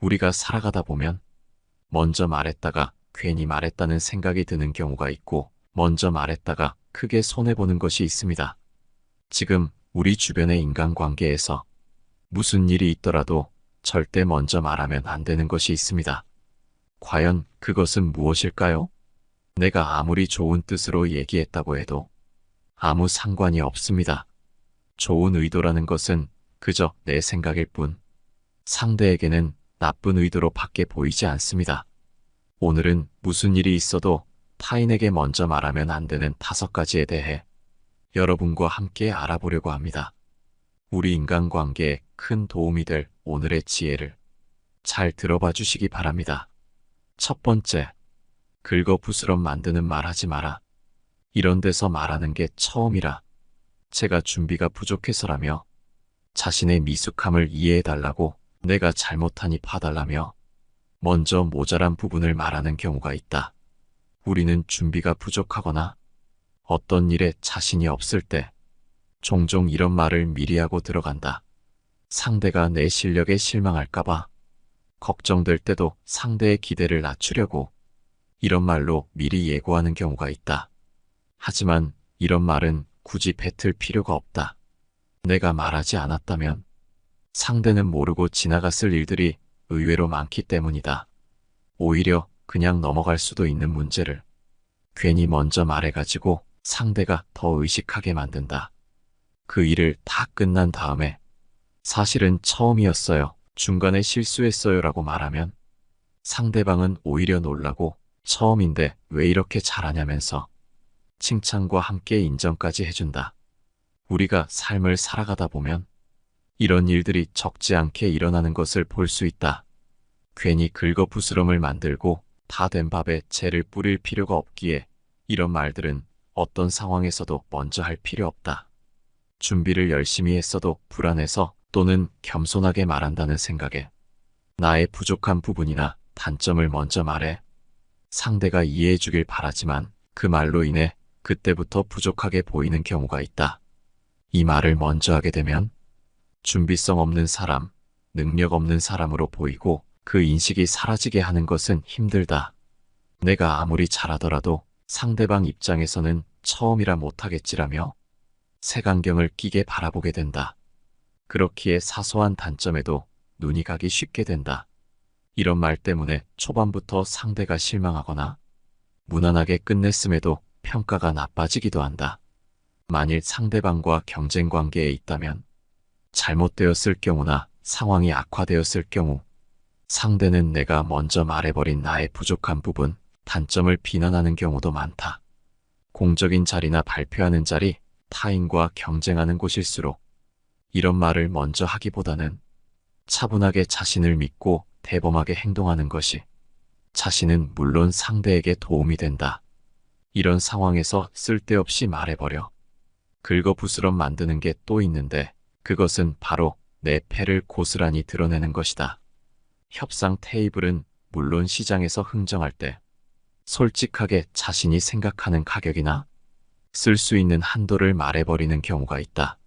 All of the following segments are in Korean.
우리가 살아가다 보면 먼저 말했다가 괜히 말했다는 생각이 드는 경우가 있고 먼저 말했다가 크게 손해보는 것이 있습니다. 지금 우리 주변의 인간관계에서 무슨 일이 있더라도 절대 먼저 말하면 안 되는 것이 있습니다. 과연 그것은 무엇일까요? 내가 아무리 좋은 뜻으로 얘기했다고 해도 아무 상관이 없습니다. 좋은 의도라는 것은 그저 내 생각일 뿐 상대에게는 나쁜 의도로 밖에 보이지 않습니다. 오늘은 무슨 일이 있어도 타인에게 먼저 말하면 안 되는 다섯 가지에 대해 여러분과 함께 알아보려고 합니다. 우리 인간관계에 큰 도움이 될 오늘의 지혜를 잘 들어봐 주시기 바랍니다. 첫 번째, 긁어부스럼 만드는 말 하지 마라. 이런 데서 말하는 게 처음이라 제가 준비가 부족해서라며 자신의 미숙함을 이해해달라고 내가 잘못하니 봐달라며 먼저 모자란 부분을 말하는 경우가 있다. 우리는 준비가 부족하거나 어떤 일에 자신이 없을 때 종종 이런 말을 미리 하고 들어간다. 상대가 내 실력에 실망할까봐 걱정될 때도 상대의 기대를 낮추려고 이런 말로 미리 예고하는 경우가 있다. 하지만 이런 말은 굳이 뱉을 필요가 없다. 내가 말하지 않았다면 상대는 모르고 지나갔을 일들이 의외로 많기 때문이다. 오히려 그냥 넘어갈 수도 있는 문제를 괜히 먼저 말해가지고 상대가 더 의식하게 만든다. 그 일을 다 끝난 다음에 사실은 처음이었어요. 중간에 실수했어요 라고 말하면 상대방은 오히려 놀라고 처음인데 왜 이렇게 잘하냐면서 칭찬과 함께 인정까지 해준다. 우리가 삶을 살아가다 보면 이런 일들이 적지 않게 일어나는 것을 볼 수 있다. 괜히 긁어부스럼을 만들고 다 된 밥에 재를 뿌릴 필요가 없기에 이런 말들은 어떤 상황에서도 먼저 할 필요 없다. 준비를 열심히 했어도 불안해서 또는 겸손하게 말한다는 생각에 나의 부족한 부분이나 단점을 먼저 말해 상대가 이해해 주길 바라지만 그 말로 인해 그때부터 부족하게 보이는 경우가 있다. 이 말을 먼저 하게 되면 준비성 없는 사람, 능력 없는 사람으로 보이고 그 인식이 사라지게 하는 것은 힘들다. 내가 아무리 잘하더라도 상대방 입장에서는 처음이라 못하겠지라며 색안경을 끼게 바라보게 된다. 그렇기에 사소한 단점에도 눈이 가기 쉽게 된다. 이런 말 때문에 초반부터 상대가 실망하거나 무난하게 끝냈음에도 평가가 나빠지기도 한다. 만일 상대방과 경쟁 관계에 있다면 잘못되었을 경우나 상황이 악화되었을 경우 상대는 내가 먼저 말해버린 나의 부족한 부분, 단점을 비난하는 경우도 많다. 공적인 자리나 발표하는 자리, 타인과 경쟁하는 곳일수록 이런 말을 먼저 하기보다는 차분하게 자신을 믿고 대범하게 행동하는 것이 자신은 물론 상대에게 도움이 된다. 이런 상황에서 쓸데없이 말해버려 긁어부스럼 만드는 게 또 있는데 그것은 바로 내 패를 고스란히 드러내는 것이다. 협상 테이블은 물론 시장에서 흥정할 때 솔직하게 자신이 생각하는 가격이나 쓸 수 있는 한도를 말해버리는 경우가 있다.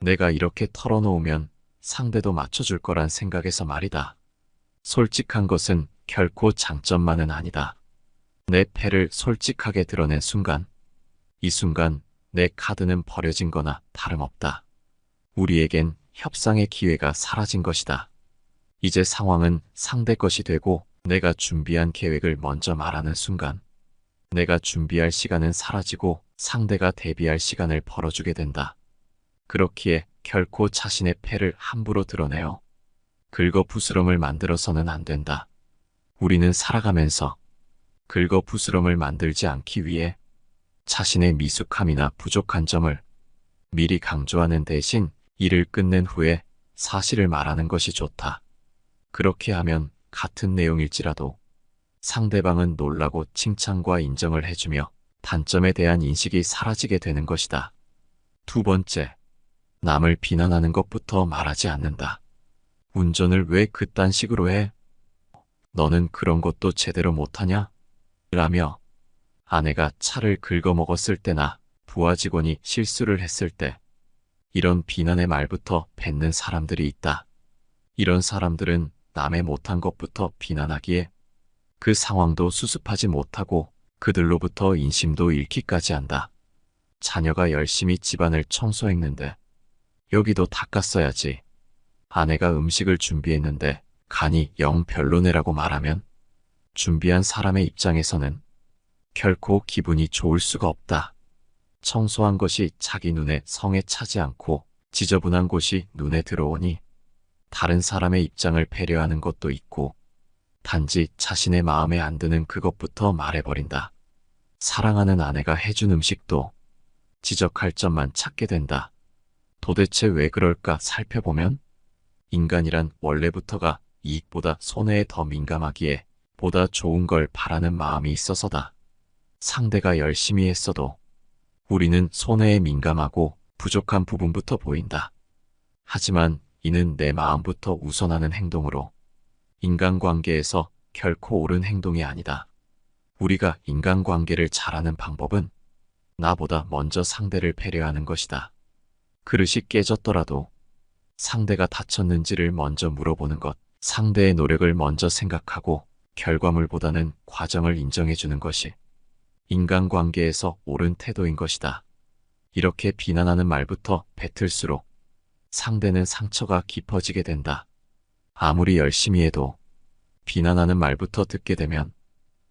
내가 이렇게 털어놓으면 상대도 맞춰줄 거란 생각에서 말이다. 솔직한 것은 결코 장점만은 아니다. 내 패를 솔직하게 드러낸 순간, 이 순간 내 카드는 버려진 거나 다름없다. 우리에겐 협상의 기회가 사라진 것이다. 이제 상황은 상대 것이 되고 내가 준비한 계획을 먼저 말하는 순간 내가 준비할 시간은 사라지고 상대가 대비할 시간을 벌어주게 된다. 그렇기에 결코 자신의 패를 함부로 드러내어 긁어 부스럼을 만들어서는 안 된다. 우리는 살아가면서 긁어 부스럼을 만들지 않기 위해 자신의 미숙함이나 부족한 점을 미리 강조하는 대신 일을 끝낸 후에 사실을 말하는 것이 좋다. 그렇게 하면 같은 내용일지라도 상대방은 놀라고 칭찬과 인정을 해주며 단점에 대한 인식이 사라지게 되는 것이다. 두 번째, 남을 비난하는 것부터 말하지 않는다. 운전을 왜 그딴 식으로 해? 너는 그런 것도 제대로 못하냐? 라며 아내가 차를 긁어먹었을 때나 부하 직원이 실수를 했을 때 이런 비난의 말부터 뱉는 사람들이 있다. 이런 사람들은 남의 못한 것부터 비난하기에 그 상황도 수습하지 못하고 그들로부터 인심도 잃기까지 한다. 자녀가 열심히 집안을 청소했는데 여기도 닦았어야지. 아내가 음식을 준비했는데 간이 영 별로네라고 말하면 준비한 사람의 입장에서는 결코 기분이 좋을 수가 없다. 청소한 것이 자기 눈에 성에 차지 않고 지저분한 곳이 눈에 들어오니 다른 사람의 입장을 배려하는 것도 있고 단지 자신의 마음에 안 드는 그것부터 말해버린다. 사랑하는 아내가 해준 음식도 지적할 점만 찾게 된다. 도대체 왜 그럴까 살펴보면 인간이란 원래부터가 이익보다 손해에 더 민감하기에 보다 좋은 걸 바라는 마음이 있어서다. 상대가 열심히 했어도 우리는 손해에 민감하고 부족한 부분부터 보인다. 하지만 이는 내 마음부터 우선하는 행동으로 인간관계에서 결코 옳은 행동이 아니다. 우리가 인간관계를 잘하는 방법은 나보다 먼저 상대를 배려하는 것이다. 그릇이 깨졌더라도 상대가 다쳤는지를 먼저 물어보는 것, 상대의 노력을 먼저 생각하고 결과물보다는 과정을 인정해 주는 것이 인간관계에서 옳은 태도인 것이다. 이렇게 비난하는 말부터 뱉을수록 상대는 상처가 깊어지게 된다. 아무리 열심히 해도 비난하는 말부터 듣게 되면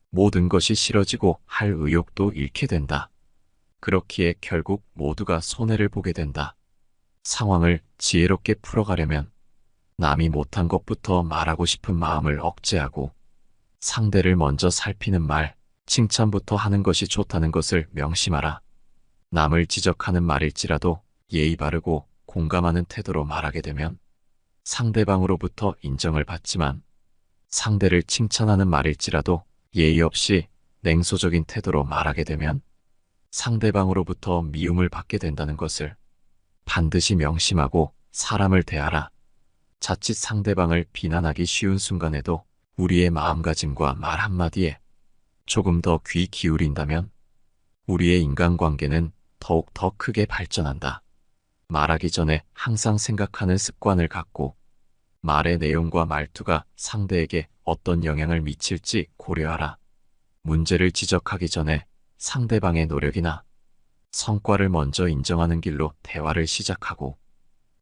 모든 것이 싫어지고 할 의욕도 잃게 된다. 그렇기에 결국 모두가 손해를 보게 된다. 상황을 지혜롭게 풀어가려면 남이 못한 것부터 말하고 싶은 마음을 억제하고 상대를 먼저 살피는 말, 칭찬부터 하는 것이 좋다는 것을 명심하라. 남을 지적하는 말일지라도 예의 바르고 공감하는 태도로 말하게 되면 상대방으로부터 인정을 받지만 상대를 칭찬하는 말일지라도 예의 없이 냉소적인 태도로 말하게 되면 상대방으로부터 미움을 받게 된다는 것을 반드시 명심하고 사람을 대하라. 자칫 상대방을 비난하기 쉬운 순간에도 우리의 마음가짐과 말 한마디에 조금 더 귀 기울인다면 우리의 인간관계는 더욱 더 크게 발전한다. 말하기 전에 항상 생각하는 습관을 갖고 말의 내용과 말투가 상대에게 어떤 영향을 미칠지 고려하라. 문제를 지적하기 전에 상대방의 노력이나 성과를 먼저 인정하는 길로 대화를 시작하고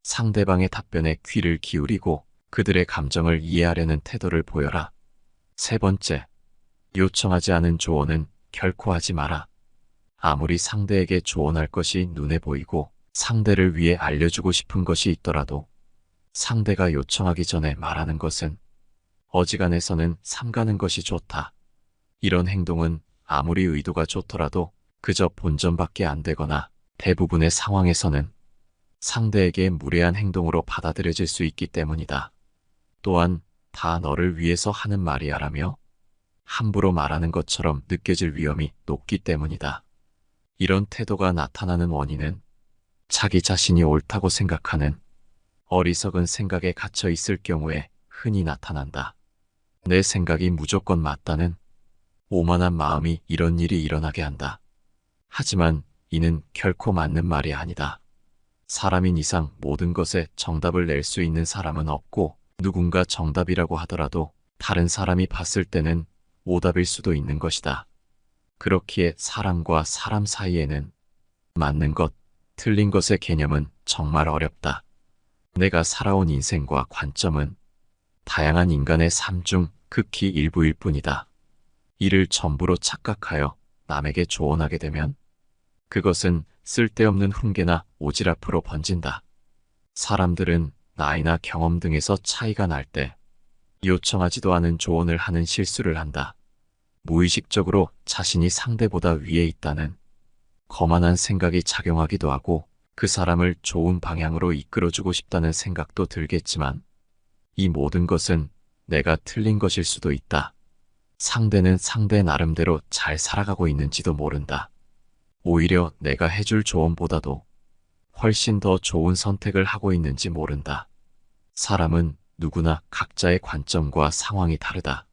상대방의 답변에 귀를 기울이고 그들의 감정을 이해하려는 태도를 보여라. 세 번째, 요청하지 않은 조언은 결코 하지 마라. 아무리 상대에게 조언할 것이 눈에 보이고 상대를 위해 알려주고 싶은 것이 있더라도 상대가 요청하기 전에 말하는 것은 어지간해서는 삼가는 것이 좋다. 이런 행동은 아무리 의도가 좋더라도 그저 본전밖에 안 되거나 대부분의 상황에서는 상대에게 무례한 행동으로 받아들여질 수 있기 때문이다. 또한 다 너를 위해서 하는 말이야라며 함부로 말하는 것처럼 느껴질 위험이 높기 때문이다. 이런 태도가 나타나는 원인은 자기 자신이 옳다고 생각하는 어리석은 생각에 갇혀 있을 경우에 흔히 나타난다. 내 생각이 무조건 맞다는 오만한 마음이 이런 일이 일어나게 한다. 하지만 이는 결코 맞는 말이 아니다. 사람인 이상 모든 것에 정답을 낼 수 있는 사람은 없고 누군가 정답이라고 하더라도 다른 사람이 봤을 때는 오답일 수도 있는 것이다. 그렇기에 사람과 사람 사이에는 맞는 것, 틀린 것의 개념은 정말 어렵다. 내가 살아온 인생과 관점은 다양한 인간의 삶 중 극히 일부일 뿐이다. 이를 전부로 착각하여 남에게 조언하게 되면 그것은 쓸데없는 훈계나 오지랖으로 번진다. 사람들은 나이나 경험 등에서 차이가 날 때 요청하지도 않은 조언을 하는 실수를 한다. 무의식적으로 자신이 상대보다 위에 있다는 거만한 생각이 작용하기도 하고 그 사람을 좋은 방향으로 이끌어주고 싶다는 생각도 들겠지만 이 모든 것은 내가 틀린 것일 수도 있다. 상대는 상대 나름대로 잘 살아가고 있는지도 모른다. 오히려 내가 해줄 조언보다도 훨씬 더 좋은 선택을 하고 있는지 모른다. 사람은 누구나 각자의 관점과 상황이 다르다.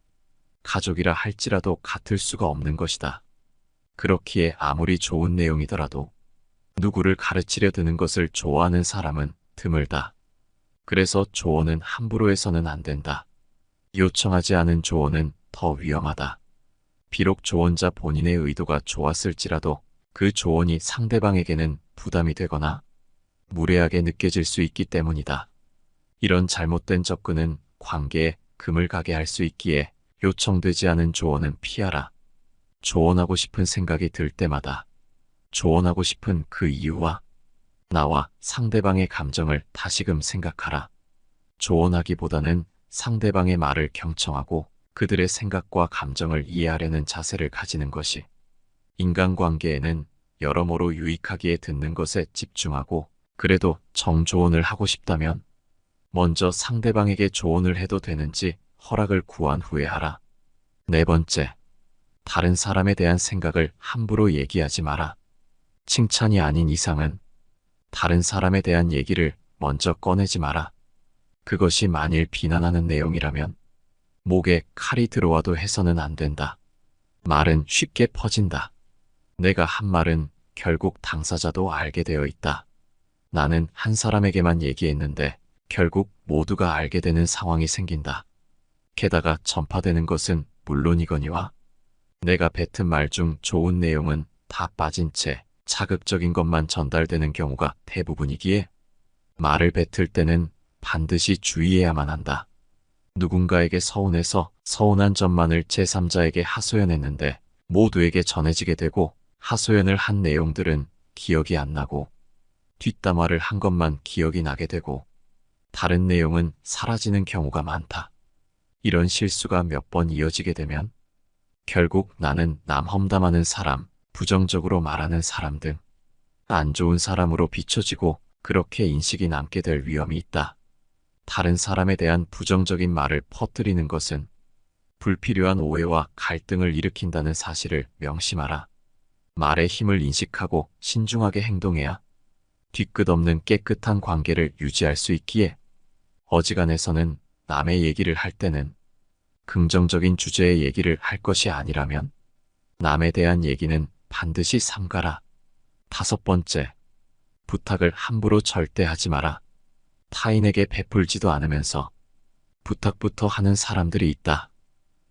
가족이라 할지라도 같을 수가 없는 것이다. 그렇기에 아무리 좋은 내용이더라도 누구를 가르치려 드는 것을 좋아하는 사람은 드물다. 그래서 조언은 함부로 해서는 안 된다. 요청하지 않은 조언은 더 위험하다. 비록 조언자 본인의 의도가 좋았을지라도 그 조언이 상대방에게는 부담이 되거나 무례하게 느껴질 수 있기 때문이다. 이런 잘못된 접근은 관계에 금을 가게 할 수 있기에 요청되지 않은 조언은 피하라. 조언하고 싶은 생각이 들 때마다 조언하고 싶은 그 이유와 나와 상대방의 감정을 다시금 생각하라. 조언하기보다는 상대방의 말을 경청하고 그들의 생각과 감정을 이해하려는 자세를 가지는 것이 인간관계에는 여러모로 유익하기에 듣는 것에 집중하고 그래도 정조언을 하고 싶다면 먼저 상대방에게 조언을 해도 되는지 허락을 구한 후에 하라. 네 번째, 다른 사람에 대한 생각을 함부로 얘기하지 마라. 칭찬이 아닌 이상은 다른 사람에 대한 얘기를 먼저 꺼내지 마라. 그것이 만일 비난하는 내용이라면 목에 칼이 들어와도 해서는 안 된다. 말은 쉽게 퍼진다. 내가 한 말은 결국 당사자도 알게 되어 있다. 나는 한 사람에게만 얘기했는데 결국 모두가 알게 되는 상황이 생긴다. 게다가 전파되는 것은 물론이거니와 내가 뱉은 말 중 좋은 내용은 다 빠진 채 자극적인 것만 전달되는 경우가 대부분이기에 말을 뱉을 때는 반드시 주의해야만 한다. 누군가에게 서운해서 서운한 점만을 제3자에게 하소연했는데 모두에게 전해지게 되고 하소연을 한 내용들은 기억이 안 나고 뒷담화를 한 것만 기억이 나게 되고 다른 내용은 사라지는 경우가 많다. 이런 실수가 몇 번 이어지게 되면 결국 나는 남 험담하는 사람, 부정적으로 말하는 사람 등 안 좋은 사람으로 비춰지고 그렇게 인식이 남게 될 위험이 있다. 다른 사람에 대한 부정적인 말을 퍼뜨리는 것은 불필요한 오해와 갈등을 일으킨다는 사실을 명심하라. 말의 힘을 인식하고 신중하게 행동해야 뒤끝 없는 깨끗한 관계를 유지할 수 있기에 어지간해서는 남의 얘기를 할 때는 긍정적인 주제의 얘기를 할 것이 아니라면 남에 대한 얘기는 반드시 삼가라. 다섯 번째, 부탁을 함부로 절대 하지 마라. 타인에게 베풀지도 않으면서 부탁부터 하는 사람들이 있다.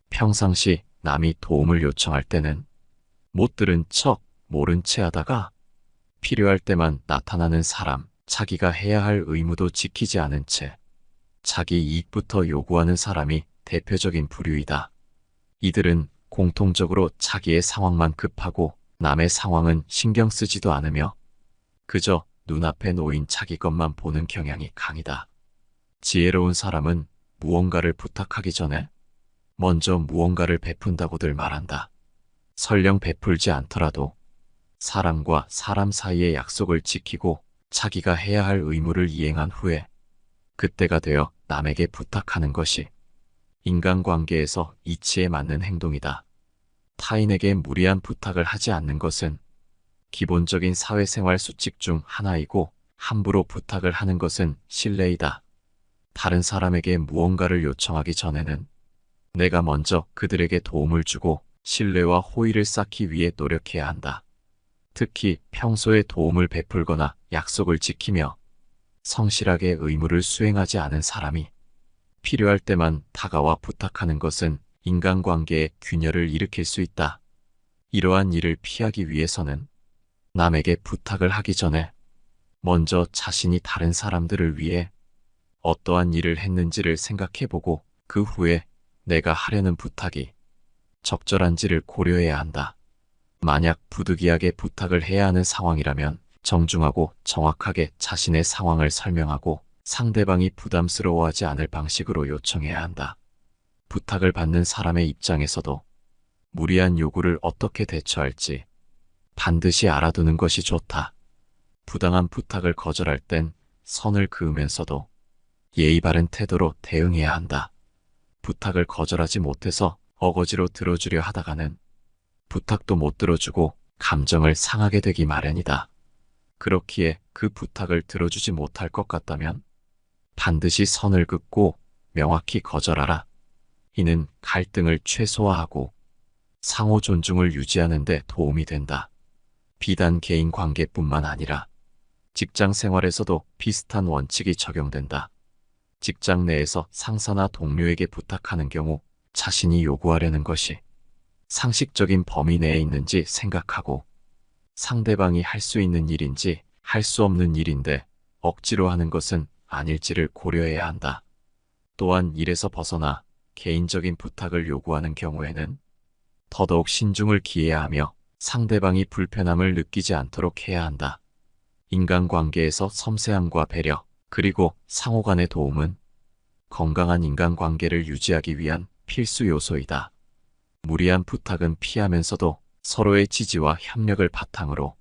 평상시 남이 도움을 요청할 때는 못 들은 척 모른 채 하다가 필요할 때만 나타나는 사람, 자기가 해야 할 의무도 지키지 않은 채 자기 이익부터 요구하는 사람이 대표적인 부류이다. 이들은 공통적으로 자기의 상황만 급하고 남의 상황은 신경 쓰지도 않으며 그저 눈앞에 놓인 자기 것만 보는 경향이 강이다. 지혜로운 사람은 무언가를 부탁하기 전에 먼저 무언가를 베푼다고들 말한다. 설령 베풀지 않더라도 사람과 사람 사이의 약속을 지키고 자기가 해야 할 의무를 이행한 후에 그때가 되어 남에게 부탁하는 것이 인간관계에서 이치에 맞는 행동이다. 타인에게 무리한 부탁을 하지 않는 것은 기본적인 사회생활 수칙 중 하나이고 함부로 부탁을 하는 것은 신뢰이다. 다른 사람에게 무언가를 요청하기 전에는 내가 먼저 그들에게 도움을 주고 신뢰와 호의를 쌓기 위해 노력해야 한다. 특히 평소에 도움을 베풀거나 약속을 지키며 성실하게 의무를 수행하지 않은 사람이 필요할 때만 다가와 부탁하는 것은 인간관계에 균열을 일으킬 수 있다. 이러한 일을 피하기 위해서는 남에게 부탁을 하기 전에 먼저 자신이 다른 사람들을 위해 어떠한 일을 했는지를 생각해보고 그 후에 내가 하려는 부탁이 적절한지를 고려해야 한다. 만약 부득이하게 부탁을 해야 하는 상황이라면 정중하고 정확하게 자신의 상황을 설명하고 상대방이 부담스러워하지 않을 방식으로 요청해야 한다. 부탁을 받는 사람의 입장에서도 무리한 요구를 어떻게 대처할지 반드시 알아두는 것이 좋다. 부당한 부탁을 거절할 땐 선을 그으면서도 예의 바른 태도로 대응해야 한다. 부탁을 거절하지 못해서 어거지로 들어주려 하다가는 부탁도 못 들어주고 감정을 상하게 되기 마련이다. 그렇기에 그 부탁을 들어주지 못할 것 같다면 반드시 선을 긋고 명확히 거절하라. 이는 갈등을 최소화하고 상호 존중을 유지하는 데 도움이 된다. 비단 개인 관계뿐만 아니라 직장 생활에서도 비슷한 원칙이 적용된다. 직장 내에서 상사나 동료에게 부탁하는 경우 자신이 요구하려는 것이 상식적인 범위 내에 있는지 생각하고 상대방이 할 수 있는 일인지 할 수 없는 일인데 억지로 하는 것은 아닐지를 고려해야 한다. 또한 일에서 벗어나 개인적인 부탁을 요구하는 경우에는 더더욱 신중을 기해야 하며 상대방이 불편함을 느끼지 않도록 해야 한다. 인간관계에서 섬세함과 배려, 그리고 상호 간의 도움은 건강한 인간관계를 유지하기 위한 필수 요소이다. 무리한 부탁은 피하면서도 서로의 지지와 협력을 바탕으로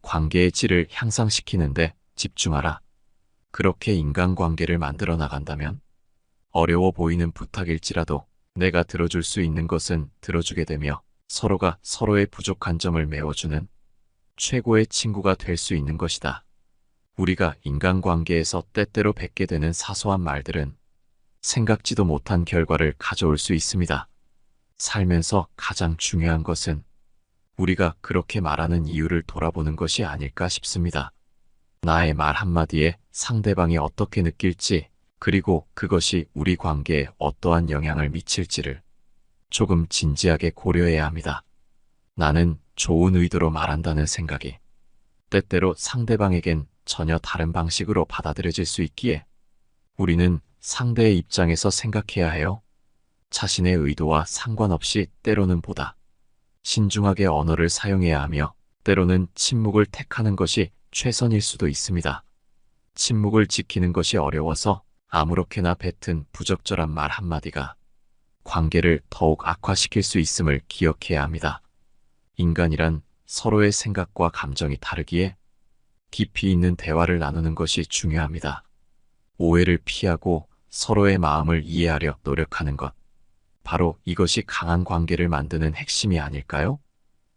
관계의 질을 향상시키는데 집중하라. 그렇게 인간관계를 만들어 나간다면 어려워 보이는 부탁일지라도 내가 들어줄 수 있는 것은 들어주게 되며 서로가 서로의 부족한 점을 메워주는 최고의 친구가 될 수 있는 것이다. 우리가 인간관계에서 때때로 뱉게 되는 사소한 말들은 생각지도 못한 결과를 가져올 수 있습니다. 살면서 가장 중요한 것은 우리가 그렇게 말하는 이유를 돌아보는 것이 아닐까 싶습니다. 나의 말 한마디에 상대방이 어떻게 느낄지, 그리고 그것이 우리 관계에 어떠한 영향을 미칠지를 조금 진지하게 고려해야 합니다. 나는 좋은 의도로 말한다는 생각이 때때로 상대방에겐 전혀 다른 방식으로 받아들여질 수 있기에 우리는 상대의 입장에서 생각해야 해요. 자신의 의도와 상관없이 때로는 보다 신중하게 언어를 사용해야 하며 때로는 침묵을 택하는 것이 최선일 수도 있습니다. 침묵을 지키는 것이 어려워서 아무렇게나 뱉은 부적절한 말 한마디가 관계를 더욱 악화시킬 수 있음을 기억해야 합니다. 인간이란 서로의 생각과 감정이 다르기에 깊이 있는 대화를 나누는 것이 중요합니다. 오해를 피하고 서로의 마음을 이해하려 노력하는 것. 바로 이것이 강한 관계를 만드는 핵심이 아닐까요?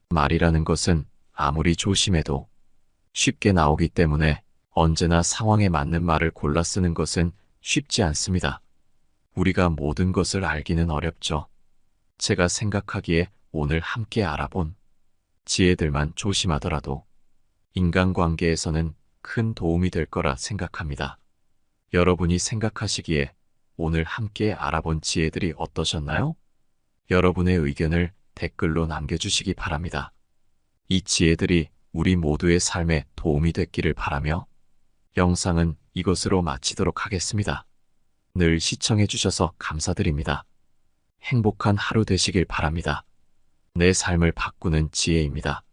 말이라는 것은 아무리 조심해도 쉽게 나오기 때문에 언제나 상황에 맞는 말을 골라 쓰는 것은 쉽지 않습니다. 우리가 모든 것을 알기는 어렵죠. 제가 생각하기에 오늘 함께 알아본 지혜들만 조심하더라도 인간관계에서는 큰 도움이 될 거라 생각합니다. 여러분이 생각하시기에 오늘 함께 알아본 지혜들이 어떠셨나요? 여러분의 의견을 댓글로 남겨주시기 바랍니다. 이 지혜들이 우리 모두의 삶에 도움이 됐기를 바라며 영상은 이것으로 마치도록 하겠습니다. 늘 시청해주셔서 감사드립니다. 행복한 하루 되시길 바랍니다. 내 삶을 바꾸는 지혜입니다.